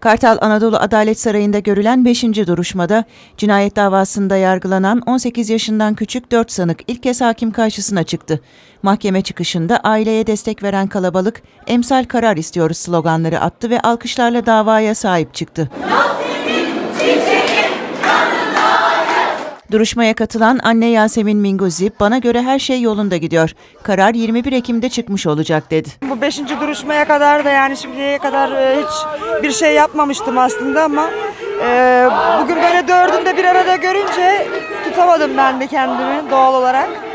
Kartal Anadolu Adalet Sarayı'nda görülen 5. duruşmada cinayet davasında yargılanan 18 yaşından küçük 4 sanık ilk kez hakim karşısına çıktı. Mahkeme çıkışında aileye destek veren kalabalık emsal karar istiyoruz sloganları attı ve alkışlarla davaya sahip çıktı. Duruşmaya katılan anne Yasemin Minguzi, bana göre her şey yolunda gidiyor. Karar 21 Ekim'de çıkmış olacak dedi. Bu beşinci duruşmaya kadar da yani şimdiye kadar e, hiç bir şey yapmamıştım aslında ama e, bugün böyle dördünde bir arada görünce tutamadım ben de kendimi doğal olarak.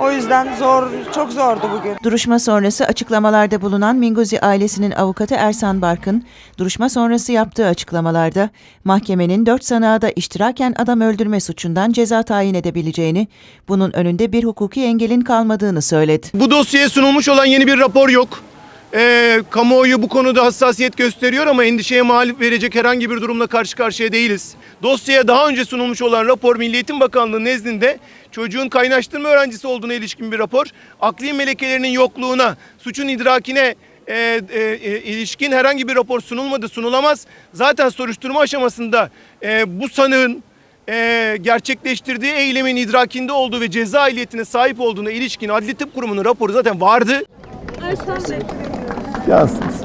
O yüzden zor, çok zordu bugün. Duruşma sonrası açıklamalarda bulunan Minguzi ailesinin avukatı Ersan Barkın, duruşma sonrası yaptığı açıklamalarda mahkemenin dört sanığa da iştiraken adam öldürme suçundan ceza tayin edebileceğini, bunun önünde bir hukuki engelin kalmadığını söyledi. Bu dosyaya sunulmuş olan yeni bir rapor yok. Ee, kamuoyu bu konuda hassasiyet gösteriyor ama endişeye mal verecek herhangi bir durumla karşı karşıya değiliz. Dosyaya daha önce sunulmuş olan rapor Milli Eğitim Bakanlığı nezdinde çocuğun kaynaştırma öğrencisi olduğuna ilişkin bir rapor. Akli melekelerinin yokluğuna, suçun idrakine e, e, e, ilişkin herhangi bir rapor sunulmadı, sunulamaz. Zaten soruşturma aşamasında e, bu sanığın e, gerçekleştirdiği eylemin idrakinde olduğu ve ceza ehliyetine sahip olduğuna ilişkin Adli Tıp Kurumu'nun raporu zaten vardı. Yansın.